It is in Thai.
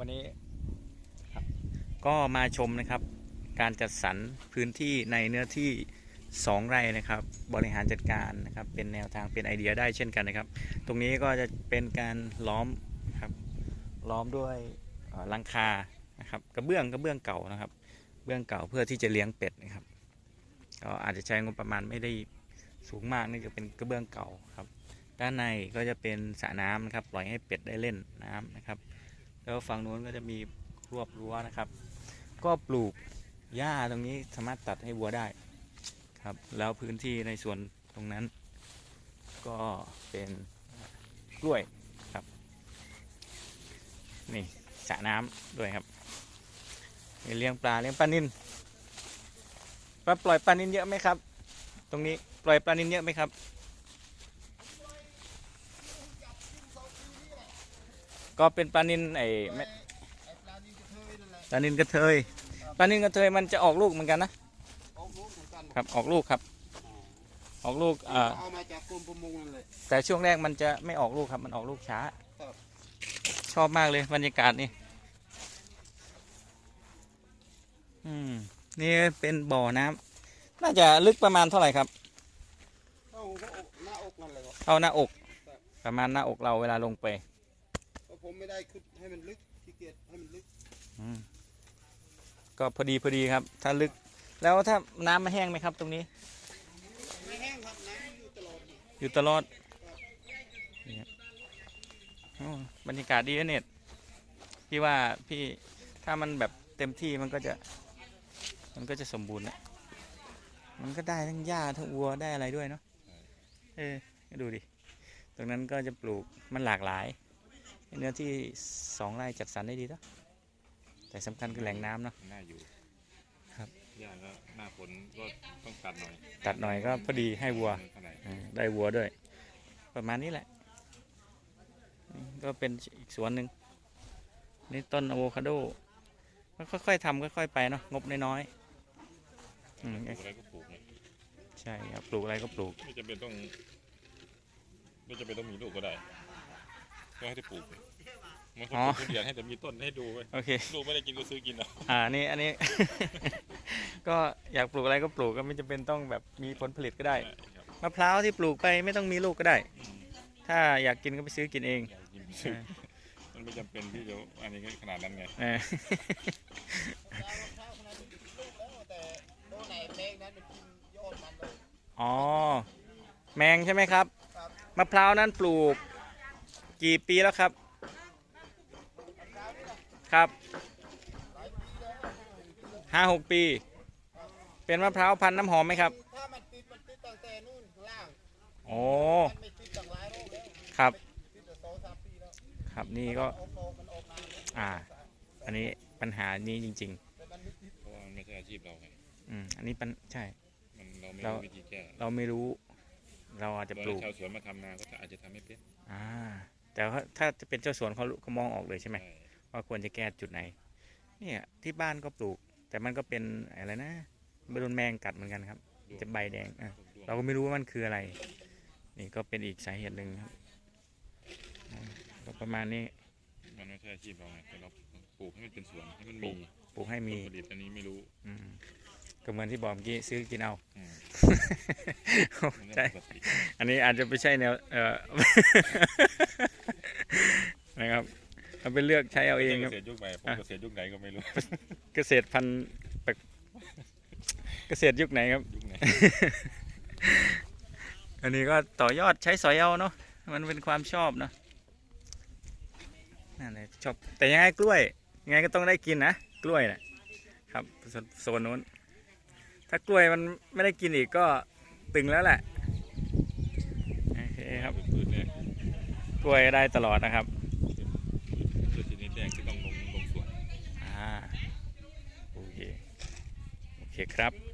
วันนี้ครับก็มาชมนะครับ การจัดสรรพื้นที่ในเนื้อที่ 2 ไร่นะครับ บริหารจัดการนะครับ เป็นแนวทางเป็นไอเดียได้เช่นกันนะครับ ตรงนี้ก็จะเป็นการล้อมครับล้อมด้วยลังคานะครับกระเบื้องกระเบื้องเก่านะครับ เบื้องเก่าเพื่อที่จะเลี้ยงเป็ดนะครับก็อาจจะใช้งบประมาณไม่ได้สูงมากนื่จากเป็นกระเบื้องเก่าครับ ด้านในก็จะเป็นสระน้ำนะครับปล่อยให้เป็ดได้เล่นน้ำนะครับ แล้วฝั่งนู้นก็จะมีรวบรั้วนะครับ ก็ปลูกหญ้าตรงนี้สามารถตัดให้วัวได้ครับ แล้วพื้นที่ในส่วนตรงนั้น ก็เป็นกล้วยครับ นี่สระน้ำด้วยครับมีเลี้ยงปลาเลี้ยงปลานินปลาปล่อยปลานินเยอะไหมครับ ตรงนี้ปล่อยปลานินเยอะไหมครับ ก็เป็นปลานินไอ้แม่ไอ้ปลาดีกระเทยนั่นแหละปลานินกระเทยปลานินกระเทยมันจะออกลูกเหมือนกันนะออกลูกเหมือนกันครับออกลูกครับ ออกลูกอ่าเอามาจากกรมประมงนั่นแหละแต่ช่วงแรกมันจะไม่ออกลูกครับ มันออกลูกช้า ครับ ชอบมากเลยบรรยากาศนี่อืมนี่เป็นบ่อน้ำน่าจะลึกประมาณเท่าไหร่ครับ เข้าหัวอกหน้าอกนั่นแหละครับเท่าหน้าอก ประมาณหน้าอกเราเวลาลงไปเพราะ ผมไม่ได้ขุดให้มันลึกขี้เกียจให้มันลึกอืมก็พอดีพอดีครับ ถ้าลึก แล้วถ้าน้ำมาแห้งไหมครับ ตรงนี้ ไม่แห้งครับน้ำอยู่ตลอดอยู่ตลอดนี่ครับโอ้บรรยากาศดีนะเน็ตพี่ว่าพี่ถ้ามันแบบเต็มที่มันก็จะ มันก็จะสมบูรณ์นะมันก็ได้ทั้งหญ้าทั้งวัวได้อะไรด้วยเนาะเออดูดิ ตรงนั้นก็จะปลูกมันหลากหลาย เนื้อที่สองไร่จัดสรรได้ดีเนาะแต่สำคัญคือแหล่งน้ำเนาะ น่าอยู่ครับ หญ้าก็หน้าฝนก็ต้องตัดหน่อยตัดหน่อยก็พอดีให้วัวเท่าไหร่อ่าได้วัวด้วย ประมาณนี้แหละนี่ก็เป็นอีกสวนหนึ่งนี่ต้นอะโวคาโดก็ค่อยๆทำค่อยๆไปเนาะงบน้อยๆอืมปลูกอะไรก็ปลูกเนี่ยใช่ครับปลูกอะไรก็ปลูก ไม่จำเป็นต้อง ไม่จำเป็นต้องมีลูกก็ได้ ก็ให้ได้ปลูกมันก็อ๋อปลูกทุเรียนให้แต่มีต้นให้ดูไว้โอเคลูกไม่ได้กินก็ซื้อกินเอาอ่านี่อันนี้ ก็อยากปลูกอะไรก็ปลูกก็ไม่จำเป็นต้องแบบมีผลผลิตก็ได้ครับมะพร้าวที่ปลูกไปไม่ต้องมีลูกก็ได้อืมถ้าอยากกินก็ไปซื้อกินเองอยากกินซื้อมันไม่จำเป็นที่จะอันนี้ขนาดนั้นไงเออแต่โดนไหนแมงนั้นมันกินยอดมันเลยอ๋อ แมงใช่ไหมครับครับ มะพร้าวนั้นปลูก กี่ปีแล้วครับ ครับห้าหกปี เป็นมะพร้าวพันธุ์น้ำหอมไหมครับถ้ามันติดมันติดตั้งแต่นู่นข้างล่างโอ้มันไม่ติดตั้งหลายโรคแล้วครับติดแต่สองสามปีแล้วครับนี่ก็ ออกดอกมันออกนานแล้วอ่า อันนี้ปัญหานี้จริง แต่มันไม่ติดเพราะว่ามันไม่ใช่อาชีพเราไงๆ อืมอันนี้ปัญใช่ มันเราไม่เรา รู้วิธีแก้เราไม่รู้ เราอาจจะปลูกชาวสวนมาทำนาก็อาจจะทำไม่เป็นอ่า แต่ว่าถ้าจะเป็นเจ้าสวนเขาเขามองออกเลยใช่ไหมใช่ว่าควรจะแก้จุดไหน เนี่ยที่บ้านก็ปลูก แต่มันก็เป็นอะไรนะโดนแมงกัดเหมือนกันครับ จะใบแดงอะร่วงเราก็ไม่รู้ว่ามันคืออะไร นี่ก็เป็นอีกสาเหตุหนึ่งครับอ่าก็ประมาณนี้มันไม่ใช่อาชีพเราไงแต่เราปลูกให้มันเป็นสวนให้มันปลูมีกปลูกให้มีผลผลิตอันนี้ไม่รู้อืมก็เหมือนที่บอกเมื่อกี้ซื้อกินเอาอืมมันใช่ก็ปกติอันนี้อาจจะไม่ใช่แนวเออ นะครับเอาไปเลือกใช้เอาเองครับ เกษตรยุคใหม่ผมอะ เกษตรยุคไหนก็ไม่รู้ เกษตรพันธุ์แปลกเกษตรยุคไหนครับ ยุคไหนอันนี้ก็ต่อยอดใช้สอยเอาเนาะมันเป็นความชอบเนาะนั่นเลยชอบแต่ยังไงกล้วย ยังไงก็ต้องได้กินนะกล้วยนะครับโซนโซนนู้น ถ้ากล้วยมันไม่ได้กินอีกก็ตึงแล้วแหละโอเคครับพืชแรกกล้วยได้ตลอดนะครับ พืชชนิดแรกที่ต้องลงลงสวน อ่า โอเค โอ เคครับ